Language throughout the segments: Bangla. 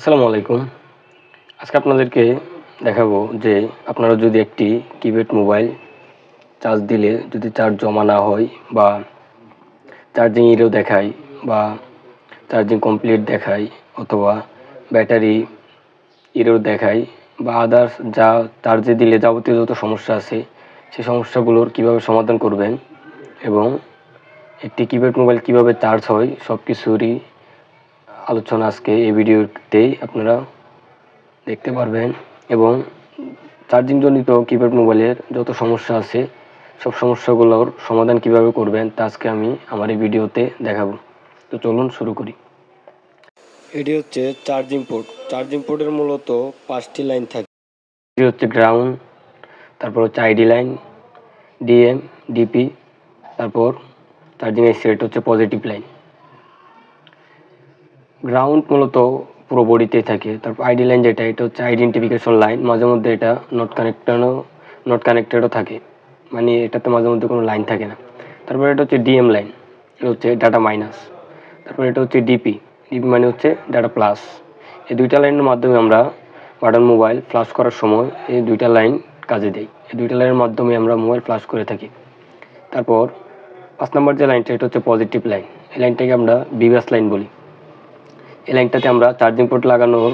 আসসালামু আলাইকুম। আজকে আপনাদেরকে দেখাবো যে আপনারা যদি একটি কিপ্যাড মোবাইল চার্জ দিলে যদি চার্জ জমা না হয় বা চার্জিং ইরো দেখায় বা চার্জিং কমপ্লিট দেখায় অথবা ব্যাটারি ইরো দেখায় বা আদার্স যা চার্জে দিলে যাবতীয় যত সমস্যা আছে সেই সমস্যাগুলোর কীভাবে সমাধান করবেন এবং একটি কিপ্যাড মোবাইল কীভাবে চার্জ হয় সব কিছুরই আলোচনা আজকে এই ভিডিওতেই আপনারা দেখতে পারবেন এবং চার্জিং জনিত কিপ্যাড মোবাইলের যত সমস্যা আছে, সব সমস্যাগুলোর সমাধান কীভাবে করবেন তা আজকে আমি আমার এই ভিডিওতে দেখাবো। তো চলুন শুরু করি। এটি হচ্ছে চার্জিং পোর্ট। চার্জিং পোর্টের মূলত পাঁচটি লাইন থাকে। এটি হচ্ছে গ্রাউন্ড, তারপর হচ্ছে আইডি লাইন, ডিএম, ডিপি, তারপর চার্জিংয়ের সেট হচ্ছে পজিটিভ লাইন। গ্রাউন্ড মূলত পুরো বডিতেই থাকে। তারপর আইডি লাইন যেটা, এটা হচ্ছে আইডেন্টিফিকেশন লাইন মাঝে মধ্যে এটা নট কানেক্টেডও নট কানেক্টেডও থাকে। মানে এটাতে মাঝে মধ্যে কোনো লাইন থাকে না। তারপর এটা হচ্ছে ডিএম লাইন এটা হচ্ছে ডাটা মাইনাস তারপর এটা হচ্ছে ডিপি ডিপি মানে হচ্ছে ডাটা প্লাস এই দুইটা লাইনের মাধ্যমে আমরা বাটন মোবাইল ফ্লাশ করার সময় এই দুইটা লাইন কাজে দেয় এই দুইটা লাইনের মাধ্যমে আমরা মোবাইল ফ্লাশ করে থাকি। তারপর পাঁচ নম্বর যে লাইনটা এটা হচ্ছে পজিটিভ লাইন এই লাইনটাকে আমরা বিবাস লাইন বলি। এই লাইনটাতে আমরা চার্জিং পোর্ট লাগানোর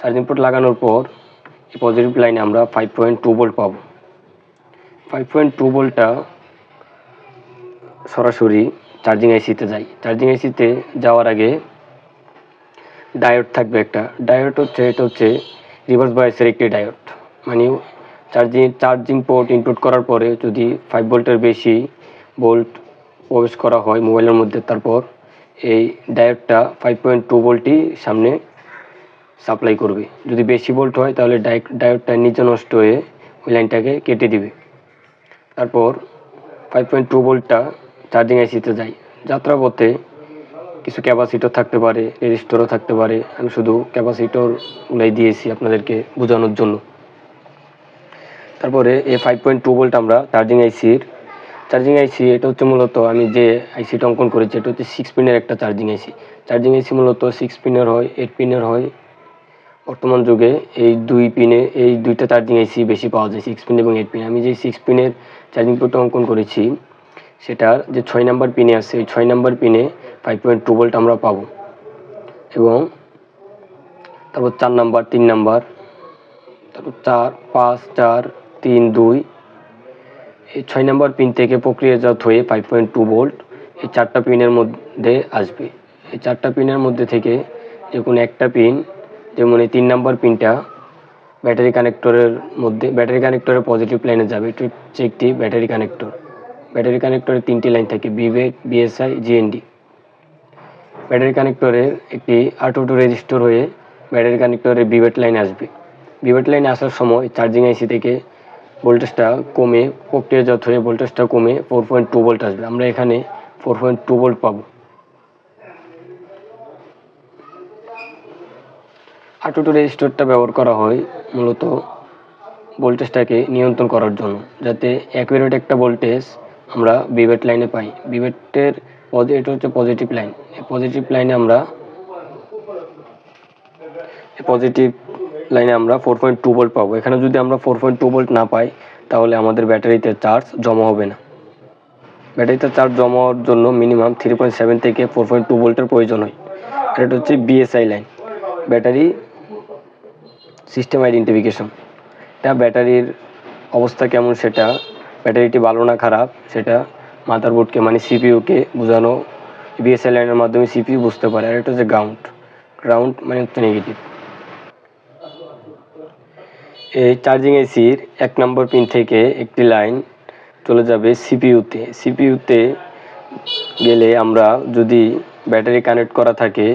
চার্জিং পোর্ট লাগানোর পর এই পজিটিভ লাইনে আমরা ফাইভ পয়েন্ট টু ভোল্ট পাবো। ফাইভ পয়েন্ট টু ভোল্টটা সরাসরি চার্জিং আইসিতে যাই চার্জিং আইসিতে যাওয়ার আগে ডায়োড থাকবে একটা। ডায়োড হচ্ছে, এটা হচ্ছে রিভার্স বায়াসের একটি ডায়োড মানে চার্জিং চার্জিং পোর্ট ইনপুট করার পরে যদি ফাইভ ভোল্টের বেশি ভোল্ট প্রবেশ করা হয় মোবাইলের মধ্যে, তারপর এই ডায়োডটা ফাইভ পয়েন্ট টু ভোল্টই সামনে সাপ্লাই করবে। যদি বেশি ভোল্ট হয়, তাহলে ডায়োডটা নিচে নষ্ট হয়ে ওই লাইনটাকে কেটে দিবে। তারপর ফাইভ পয়েন্ট টু ভোল্টটা চার্জিং আইসিতে যায়। যাত্রাপথে কিছু ক্যাপাসিটর থাকতে পারে, রেজিস্টরও থাকতে পারে। আমি শুধু ক্যাপাসিটরগুলাই দিয়েছি আপনাদেরকে বোঝানোর জন্য। তারপরে এই ফাইভ পয়েন্ট টু ভোল্ট আমরা চার্জিং আইসির চার্জিং আইসি এটা হচ্ছে মূলত আমি যে আইসিটা অঙ্কন করেছি, এটা হচ্ছে সিক্স পিনের একটা চার্জিং আইসি চার্জিং আইসি মূলত সিক্স পিনের হয় এইট পিনের হয়। বর্তমান যুগে এই দুই পিনে এই দুইটা চার্জিং আইসি বেশি পাওয়া যায় সিক্স পিন এবং এইট পিন আমি যে সিক্স পিনের চার্জিং পোর্টটা অঙ্কন করেছি, সেটার যে ছয় নাম্বার পিনে আছে ওই ছয় নাম্বার পিনে ফাইভ পয়েন্ট টু ভোল্ট আমরা পাবো। এবং তারপর চার নাম্বার তিন নাম্বার তারপর চার, পাঁচ, চার, তিন, দুই এই ছয় নাম্বার পিন থেকে প্রক্রিয়াজাত হয়ে ফাইভ পয়েন্ট টু ভোল্ট এই চারটা পিনের মধ্যে আসবে। এই চারটা পিনের মধ্যে থেকে যে কোনো একটা পিন যেমন এই তিন নাম্বার পিনটা ব্যাটারি কানেক্টরের মধ্যে ব্যাটারি কানেক্টরের পজিটিভ লাইনে যাবে এটি হচ্ছে একটি ব্যাটারি কানেক্টর ব্যাটারি কানেক্টরে তিনটি লাইন থাকে বিভেট বিএসআই জিএনডি ব্যাটারি কানেক্টরের একটি আটো টু রেজিস্টর হয়ে ব্যাটারি কানেক্টরের বিভেট লাইন আসবে। বিভেট লাইনে আসার সময় চার্জিং আইসি থেকে ভোল্টেজটা কমে প্রক্রিয়াজাত হয়ে ভোল্টেজটা কমে ফোর পয়েন্ট টু ভোল্ট আসবে। আমরা এখানে ফোর পয়েন্ট টু ভোল্ট পাবো। আটো টু রেজিস্টরটা ব্যবহার করা হয় মূলত ভোল্টেজটাকে নিয়ন্ত্রণ করার জন্য, যাতে অ্যাকুরেট একটা ভোল্টেজ আমরা বিভেট লাইনে পাই। বিভেটের এটা হচ্ছে পজিটিভ লাইন পজিটিভ লাইনে আমরা পজিটিভ লাইনে আমরা ফোর পয়েন্ট টু ভোল্ট পাবো। এখানে যদি আমরা ফোর পয়েন্ট টু ভোল্ট না পাই, তাহলে আমাদের ব্যাটারিতে চার্জ জমা হবে না। ব্যাটারিতে চার্জ জমা হওয়ার জন্য মিনিমাম থ্রি পয়েন্ট সেভেন থেকে ফোর পয়েন্ট টু ভোল্টের প্রয়োজন হয়। আর এটা হচ্ছে BSI line battery system identification এটা ব্যাটারির অবস্থা কেমন সেটা, ব্যাটারিটি ভালো না খারাপ, সেটা মাদারবোর্ডকে মানে সিপিইউকে বোঝানো বিএসআই লাইনের মাধ্যমে সিপিইউ বুঝতে পারে। আর এটা হচ্ছে গ্রাউন্ড গ্রাউন্ড মানে হচ্ছে নেগেটিভ এই চার্জিং এসির এক নম্বর পিন থেকে একটি লাইন চলে যাবে সিপিইউতে সিপিইউতে গেলে আমরা যদি ব্যাটারি কানেক্ট করা থাকে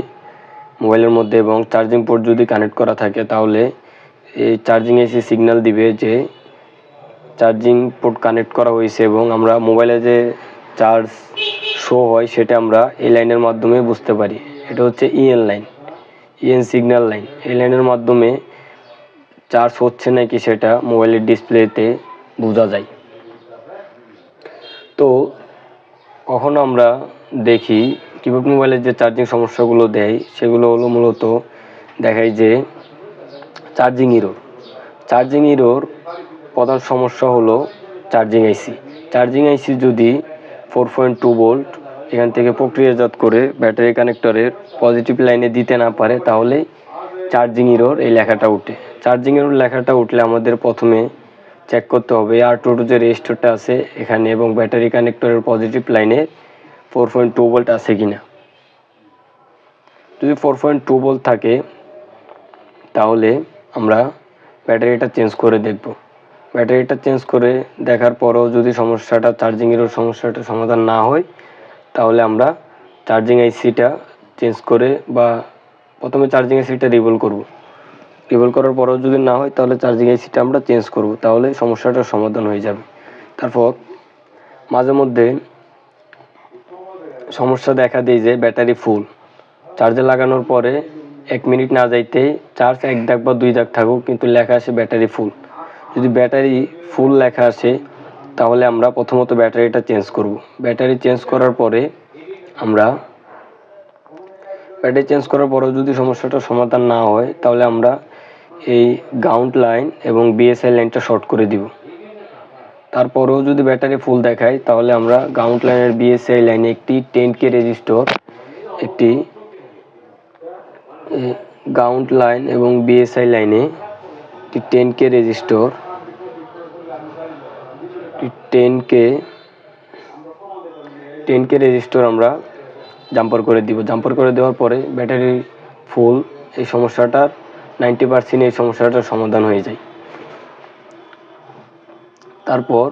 মোবাইলের মধ্যে এবং চার্জিং পোর্ট যদি কানেক্ট করা থাকে, তাহলে এই চার্জিং এসি সিগন্যাল দিবে যে চার্জিং পোর্ট কানেক্ট করা হয়েছে এবং আমরা মোবাইলে যে চার্জ শো হয়, সেটা আমরা এই লাইনের মাধ্যমে বুঝতে পারি। এটা হচ্ছে EN line EN signal line এই লাইনের মাধ্যমে চার্জ হচ্ছে নাকি সেটা মোবাইলের ডিসপ্লেতে বোঝা যায়। তো কখনো আমরা দেখি কিবোর্ড মোবাইলের যে চার্জিং সমস্যাগুলো দেয়, সেগুলো হলো মূলত দেখায় যে চার্জিং ইরোর চার্জিং ইরোর প্রধান সমস্যা হলো চার্জিং আইসি চার্জিং আইসি যদি ফোর পয়েন্ট টু ভোল্ট এখান থেকে প্রক্রিয়াজাত করে ব্যাটারি কানেক্টরের পজিটিভ লাইনে দিতে না পারে, তাহলে চার্জিং ইরোর এই লেখাটা উঠে চার্জিং ইরোর লেখাটা উঠলে আমাদের প্রথমে চেক করতে হবে। আর টোটো যে রেজিস্টারটা আছে এখানে এবং ব্যাটারি কানেক্টরের পজিটিভ লাইনে ফোর পয়েন্ট টু ভোল্ট আছে কিনা। যদি ফোর পয়েন্ট টু ভোল্ট থাকে, তাহলে আমরা ব্যাটারিটা চেঞ্জ করে দেখব। ব্যাটারিটা চেঞ্জ করে দেখার পরেও যদি সমস্যাটা, চার্জিংয়েরও সমস্যাটা সমাধান না হয়, তাহলে আমরা চার্জিং আইসিটা চেঞ্জ করে বা প্রথমে চার্জিং আইসিটা রিভল করব। রিভল করার পরেও যদি না হয়, তাহলে চার্জিং আইসিটা আমরা চেঞ্জ করব, তাহলে সমস্যাটার সমাধান হয়ে যাবে। তারপর মাঝে মধ্যে সমস্যা দেখা দেয় যে ব্যাটারি ফুল চার্জে লাগানোর পরে এক মিনিট না যাইতেই চার্জ এক দাগ বা দুই দাগ থাকুক, কিন্তু লেখা আসে ব্যাটারি ফুল যদি ব্যাটারি ফুল লেখা আসে তাহলে আমরা প্রথমত ব্যাটারিটা চেঞ্জ করব। ব্যাটারি চেঞ্জ করার পরে আমরা ব্যাটারি চেঞ্জ করার পরেও যদি সমস্যাটা সমাধান না হয়, তাহলে আমরা এই গ্রাউন্ড লাইন এবং বিএসআই লাইনটা শর্ট করে দিব। তারপরেও যদি ব্যাটারি ফুল দেখায়, তাহলে আমরা গ্রাউন্ড লাইনের বিএসআই লাইনে একটি টেন কে রেজিস্টর একটি গ্রাউন্ড লাইন এবং বিএসআই লাইনে একটি ten K resistor ten K ten K resistor আমরা জাম্পার করে দিব। জাম্পার করে দেওয়ার পরে ব্যাটারি ফুল এই সমস্যাটার নাইনটি পার্সেন্ট এই সমস্যাটার সমাধান হয়ে যায়। তারপর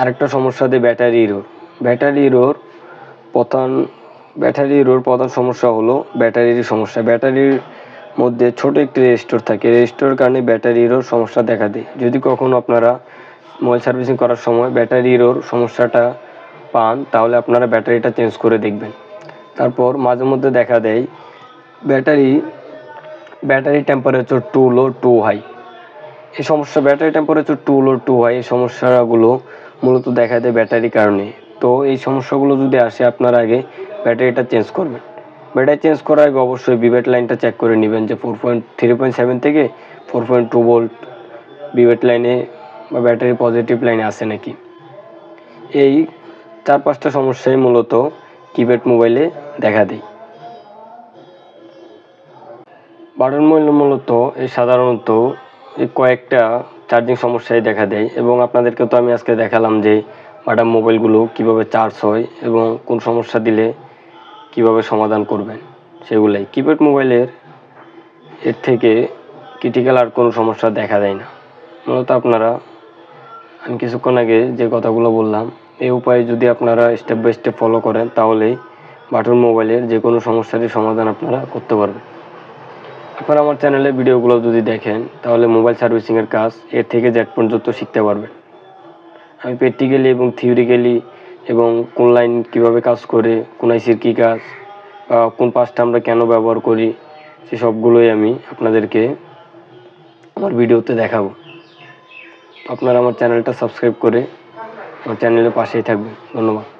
আরেকটা সমস্যা দিয়ে ব্যাটারি ইরোর ব্যাটারি ইরোর প্রধান, ব্যাটারি ইরোর প্রধান সমস্যা হলো ব্যাটারির সমস্যা। ব্যাটারির মধ্যে ছোট একটি রেজিস্টর থাকে। রেজিস্টরের কারণে ব্যাটারি ইরোর সমস্যা দেখা দেয়। যদি কখনো আপনারা মোবাইল সার্ভিসিং করার সময় ব্যাটারি ইরোর সমস্যাটা পান, তাহলে আপনারা ব্যাটারিটা চেঞ্জ করে দেখবেন। তারপর মাঝে মধ্যে দেখা দেয়, battery battery temperature too low too high এই সমস্যা, battery temperature too low too high এই সমস্যাগুলো মূলত দেখা দেয় ব্যাটারির কারণে। তো এই সমস্যাগুলো যদি আসে আপনার আগে, ব্যাটারিটা চেঞ্জ করবেন। ব্যাটারি চেঞ্জ করার আগে অবশ্যই বিবেট লাইনটা চেক করে নেবেন যে four point three point seven থেকে ফোর পয়েন্ট টু ভোল্ট বিবেট লাইনে বা ব্যাটারি পজিটিভ লাইনে আসে নাকি। এই চার পাঁচটা সমস্যাই মূলত কিপ্যাড মোবাইলে দেখা দেয়। বাটন মোবাইল মূলত এই সাধারণত এই কয়েকটা চার্জিং সমস্যায় দেখা দেয় এবং আপনাদেরকে তো আমি আজকে দেখালাম যে বাটাম মোবাইলগুলো কীভাবে চার্জ হয় এবং কোন সমস্যা দিলে কীভাবে সমাধান করবেন সেগুলাই। কিপ্যাড মোবাইলের এর থেকে ক্রিটিক্যাল আর কোনো সমস্যা দেখা দেয় না। মূলত আপনারা, আমি কিছুক্ষণ আগে যে কথাগুলো বললাম, এই উপায়ে যদি আপনারা স্টেপ বাই স্টেপ ফলো করেন, তাহলেই বাটন মোবাইলের যে কোনো সমস্যারই সমাধান আপনারা করতে পারবেন। আপনারা আমার চ্যানেলে ভিডিওগুলো যদি দেখেন, তাহলে মোবাইল সার্ভিসিংয়ের কাজ এর থেকে জেড পর্যন্ত শিখতে পারবেন। আমি প্র্যাকটিক্যালি এবং থিওরিক্যালি এবং কোন লাইন কীভাবে কাজ করে, কোন আইসির কী কাজ, বা কোন পাসটা আমরা কেন ব্যবহার করি, সে সবগুলোই আমি আপনাদেরকে আমার ভিডিওতে দেখাবো। আপনারা আমার চ্যানেলটা সাবস্ক্রাইব করে আমার চ্যানেলের পাশেই থাকবেন। ধন্যবাদ।